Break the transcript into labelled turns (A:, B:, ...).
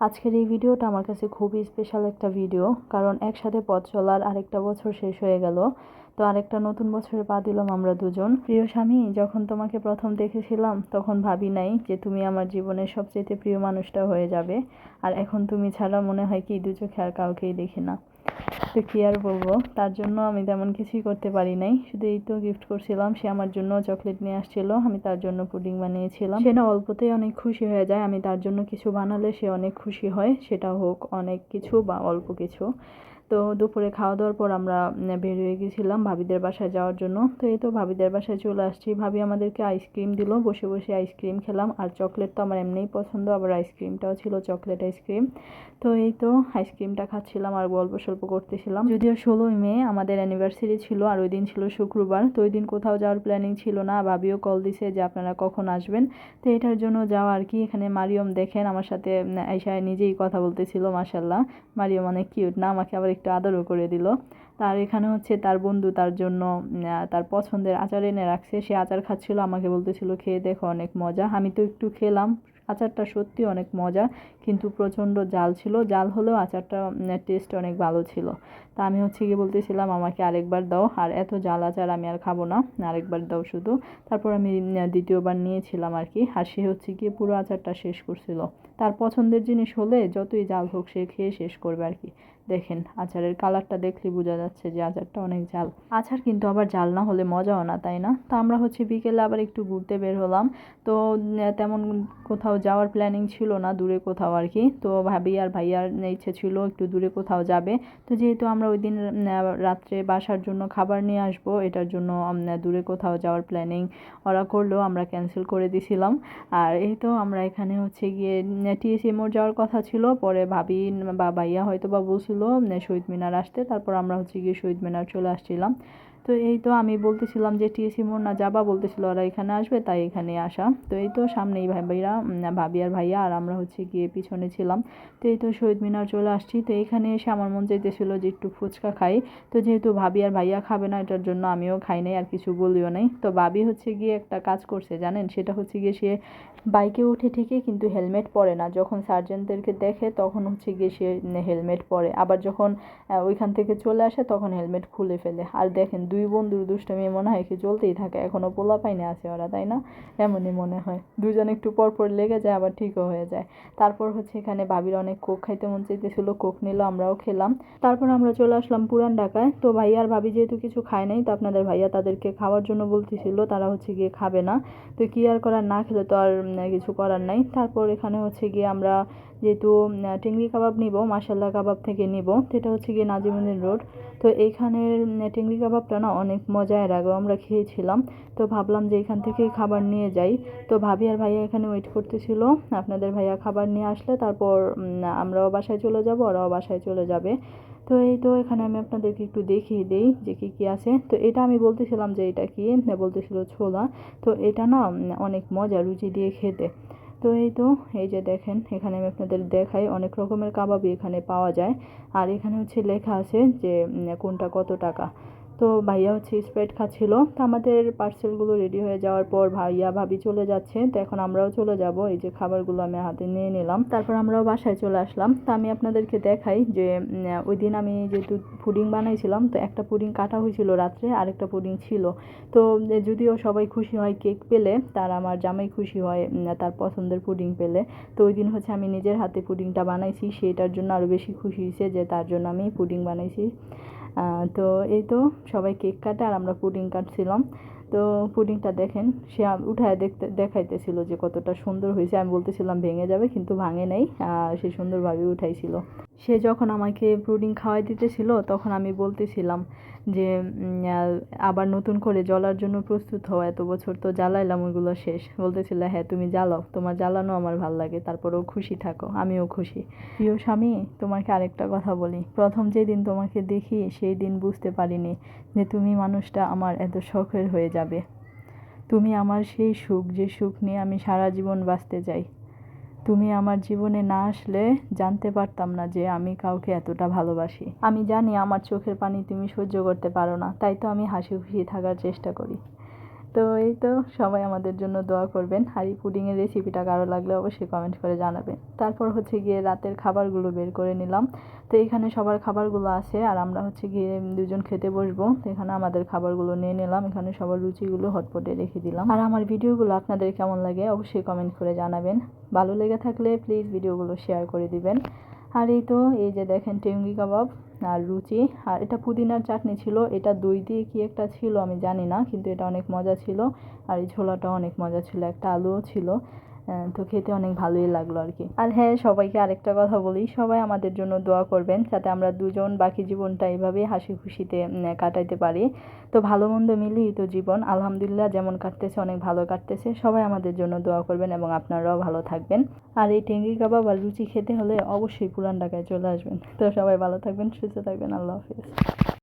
A: আজকের এই ভিডিওটা আমার কাছে খুবই স্পেশাল একটা ভিডিও কারণ একসাথে পথ চলার আরেকটা বছর শেষ হয়ে গেল। তো আরেকটা নতুন বছরে পা দিলাম আমরা দুজন। প্রিয় স্বামী, যখন তোমাকে প্রথম দেখেছিলাম, তখন ভাবি নাই যে তুমি আমার জীবনের সবচেয়ে প্রিয় মানুষটা হয়ে যাবে। আর এখন তুমি ছাড়া মনে হয় কি দু চোখে আর কাউকেই দেখি না। তো কি আর বলব? তার জন্য আমি তেমন কিছুই করতে পারি নাই। শুধু এই তো গিফট করছিলাম, সে আমার জন্য চকলেট নিয়ে আসছিল, আমি তার জন্য পুডিং বানিয়েছিলাম। সে না অল্পতেই অনেক খুশি হয়ে যায়, আমি তার জন্য কিছু বানালে সে অনেক খুশি হয়, সেটা হোক অনেক কিছু বা অল্প কিছু। তো দুপুরে খাওয়া দাওয়ার পর আমরা বের হয়ে গেছিলাম ভাবিদের বাসায় যাওয়ার জন্য। তো এই তো ভাবিদের বাসায় চলে আসছি। ভাবি আমাদেরকে আইসক্রিম দিল। বসে বসে আইসক্রিম খেলাম। আর চকলেট তো আমার এমনিই পছন্দ, আবার আইসক্রিমটাও ছিল চকলেট আইসক্রিম। তো এই তো আইসক্রিমটা খাচ্ছিলাম আর গল্প সল্প করতেছিলাম। যদিও ষোলোই মে আমাদের অ্যানিভার্সারি ছিল আর ওই দিন ছিল শুক্রবার, তো ওই দিন কোথাও যাওয়ার প্ল্যানিং ছিল না। ভাবিও কল দিছে যে আপনারা কখন আসবেন। তো এটার জন্য যাওয়া আর কি। এখানে মারিয়ম দেখেন, আমার সাথে আইসায় নিজেই কথা বলতেছিল মাসাল্লাহ মারিয়ম অনেক কিউট না? আমাকে আবার একটু আদরও করে দিল। তার এখানে হচ্ছে তার বন্ধু তার জন্য তার পছন্দের আচার এনে রাখছে। সে আচার খাচ্ছিল, আমাকে বলতেছিল, খেয়ে দেখো, অনেক মজা। আমি তো একটু খেলাম। আচারটা সত্যি অনেক মজা, কিন্তু প্রচণ্ড জাল ছিল। জাল হলেও আচারটা টেস্ট অনেক ভালো ছিল। তা আমি হচ্ছে গিয়ে বলতেছিলাম, আমাকে আরেকবার দাও। আর এত জাল আচার আমি আর খাব না, আরেকবার দাও শুধু। তারপর আমি দ্বিতীয়বার নিয়েছিলাম আর কি। আর সে হচ্ছে গিয়ে পুরো আচারটা শেষ করছিল। তার পছন্দের জিনিস হলে যতই জাল হোক সে খেয়ে শেষ করবে আর কি। দেখেন, আচারের কালারটা দেখলে বোঝা যাচ্ছে যে আচারটা অনেক জাল। আচার কিন্তু আবার জাল না হলে মজাও না, তাই না? তো আমরা হচ্ছে বিকেলে আবার একটু ঘুরতে বের হলাম। তো তেমন কোথাও যাওয়ার প্ল্যানিং ছিল না, দূরে কোথাও আর কি। তো ভাবি আর ভাইয়ার ইচ্ছে ছিল একটু দূরে কোথাও যাবে। তো যেহেতু আমরা ওই দিন রাত্রে বাসার জন্য খাবার নিয়ে আসব, এটার জন্য দূরে কোথাও যাওয়ার প্ল্যানিং ওরা করলেও আমরা ক্যান্সেল করে দিছিলাম। আর এই তো আমরা এখানে হচ্ছে গিয়ে টিএসি মোড় যাওয়ার কথা ছিল, পরে ভাবি বা ভাইয়া হয়তো বা বলছিল শহীদ মিনার আসতে। তারপর আমরা হচ্ছে গিয়ে শহীদ মিনার চলে আসছিলাম। তো এই তো আমি বলতেছিলাম যে টিএসি মোড় না যাবা বলতেছিল ওরা এখানে আসবে, তাই এখানে আসা। তো এই তো সামনেই ভাই ভাইরা ভাবি আর ভাইয়া আর আমরা হচ্ছে গিয়ে পিছনে ছিলাম। তো এই তো শহীদ মিনার চলে আসছি। তো এখানে এসে আমার মন চাইতেছিল যে একটু ফুচকা খাই। তো যেহেতু ভাবি আর ভাইয়া খাবে না, এটার জন্য আমিও খাই নাই, আর কিছু বলিও নাই। তো ভাবি হচ্ছে গিয়ে একটা কাজ করছে, জানেন? সেটা হচ্ছে গিয়ে সে বাইকে উঠে ঠিকই কিন্তু হেলমেট পরে না। যখন সার্জেন্টদেরকে দেখে তখন হচ্ছে গিয়ে সে হেলমেট পরে। আবার যখন ওইখান থেকে চলে আসে তখন হেলমেট খুলে ফেলে। আর দেখেন দুই বন্ধুর দুষ্টমি মনে হয় কি চলতেই থাকে এখনও পোলা পাইনে আছে ওরা, তাই না? এমনই মনে হয়। দুজন একটু পর পর লেগে যায়, আবার ঠিকও হয়ে যায়। তারপর হচ্ছে এখানে ভাবির অনেক কোক খাইতে মন চাইতেছিল, কোক নিল, আমরাও খেলাম। তারপর আমরা চলে আসলাম পুরান ঢাকায়। তো ভাইয়া আর ভাবি যেহেতু কিছু খায় নাই, তো আপনাদের ভাইয়া তাদেরকে খাওয়ার জন্য বলতেছিল, তারা হচ্ছে গিয়ে খাবে না। তো কি আর করার, না খেলে তো আর কিছু করার নাই। তারপর এখানে হচ্ছে গিয়ে আমরা যেহেতু টেংরি কাবাব নিব মাসাল্লা কাবাব থেকে নিব, সেটা হচ্ছে গিয়ে নাজিমুদ্দিন রোড। তো এইখানের টেংরি কাবাবটা না, অনেক মজা এর আগেও আমরা খেয়েছিলাম। তো ভাবলাম যে এখান থেকে খাবার নিয়ে যাই। তো ভাবি আর ভাইয়া এখানে ওয়েট করতেছিল। আপনাদের ভাইয়া খাবার নিয়ে আসলে তারপর আমরাও বাসায় চলে যাব, ওরাও বাসায় চলে যাবে। তো এই তো, এখানে আমি আপনাদেরকে একটু দেখিয়ে দিই যে কী কী আছে। তো এটা আমি বলতেছিলাম যে এটা কি? বলতেছিল ছোলা। তো এটা না অনেক মজা, রুচি দিয়ে খেতে। তো এই তো, এই যে দেখেন, এখানে আমি আপনাদের দেখাই। অনেক রকমের কাবাবই এখানে পাওয়া যায়। আর এখানে হচ্ছে লেখা আছে যে কোনটা কত টাকা। তো ভাইয়া হচ্ছে স্প্রাইট খাচ্ছিল। তো আমাদের পার্সেলগুলো রেডি হয়ে যাওয়ার পর ভাইয়া ভাবি চলে যাচ্ছে। তো এখন আমরাও চলে যাব। এই যে খাবারগুলো আমি হাতে নিয়ে নিলাম। তারপর আমরাও বাসায় চলে আসলাম। তো আমি আপনাদেরকে দেখাই যে ওই দিন আমি যেহেতু পুডিং বানাইছিলাম, তো একটা পুডিং কাটা হয়েছিল রাত্রে, আরেকটা পুডিং ছিল। তো যদিও সবাই খুশি হয় কেক পেলে, তার আমার জামাই খুশি হয় তার পছন্দের পুডিং পেলে। তো ওই দিন হচ্ছে আমি নিজের হাতে পুডিংটা বানাইছি, সেটার জন্য আরও বেশি খুশি হয়েছে যে তার জন্য আমি পুডিং বানাইছি। তো এই তো সবাই কেক কাটে আর আমরা পুডিং কাটছিলাম। তো পুডিংটা দেখেন, সে উঠায় দেখতে, দেখাইতেছিল যে কতটা সুন্দর হয়েছে। আমি বলতেছিলাম, ভেঙে যাবে, কিন্তু ভাঙে নাই। সে সুন্দরভাবে উঠাইছিল। সে যখন আমাকে পুডিং খাওয়াই দিতেছিল, তখন আমি বলতেছিলাম যে আবার নতুন করে জ্বলার জন্য প্রস্তুত হওয়া এত বছর তো জ্বালাইলাম ওইগুলো শেষ। বলতেছিল হ্যাঁ তুমি জ্বালাও, তোমার জ্বালানো আমার ভালো লাগে, তারপরেও খুশি থাকো, আমিও খুশি। প্রিয় স্বামী, তোমাকে আরেকটা কথা বলি। প্রথম যেদিন তোমাকে দেখি, সেই দিন বুঝতে পারিনি যে তুমি মানুষটা আমার এত শখের হয়ে যাবে। তুমি আমার সেই সুখ, যে সুখ নিয়ে আমি সারা জীবন বাঁচতে চাই। তুমি আমার জীবনে না আসলে জানতে পারতাম না যে আমি কাউকে এতটা ভালোবাসি। আমি জানি আমার চোখের পানি তুমি সহ্য করতে পারো না, তাই তো আমি হাসি খুশি থাকার চেষ্টা করি। তো এই তো, সবাই আমাদের জন্য দোয়া করবেন। এই পুডিংয়ের রেসিপিটা কারও লাগলে অবশ্যই কমেন্ট করে জানাবেন। তারপর হচ্ছে গিয়ে রাতের খাবারগুলো বের করে নিলাম। তো এখানে সবার খাবারগুলো আছে, আর আমরা হচ্ছে গিয়ে দুজন খেতে বসবো। এখানে আমাদের খাবারগুলো নিয়ে নিলাম। এখানে সবার রুচিগুলো হটপটে রেখে দিলাম। আর আমার ভিডিওগুলো আপনাদের কেমন লাগে অবশ্যই কমেন্ট করে জানাবেন। ভালো লেগে থাকলে প্লিজ ভিডিওগুলো শেয়ার করে দিবেন। আর এই তো, এই যে দেখেন টেঙ্গি কাবাব আর রুচি আর এটা পুদিনার চাটনি ছিল, এটা দই দিয়ে কি একটা ছিল আমি জানি না, কিন্তু এটা অনেক মজা ছিল। আর এই ছোলাটা অনেক মজা ছিল, একটা আলুও ছিল। তো খেতে অনেক ভালোই লাগল আর কি। আর হ্যাঁ সবাইকে আরেকটা কথা বলি, সবাই আমাদের জন্য দোয়া করবেন যাতে আমরা দুজন বাকি জীবনটা এইভাবেই হাসি খুশিতে কাটাইতে পারি। তো ভালো মন্দ মিলিয়ে তো জীবন, আলহামদুলিল্লাহ যেমন কাটতেছে, অনেক ভালো কাটতেছে। সবাই আমাদের জন্য দোয়া করবেন এবং আপনারাও ভালো থাকবেন। আর এই টেঙ্গি কাবাব আর লুচি খেতে হলে অবশ্যই পুরান ঢাকায় চলে আসবেন। তো সবাই ভালো থাকবেন, সুস্থ থাকবেন, আল্লাহ হাফিজ।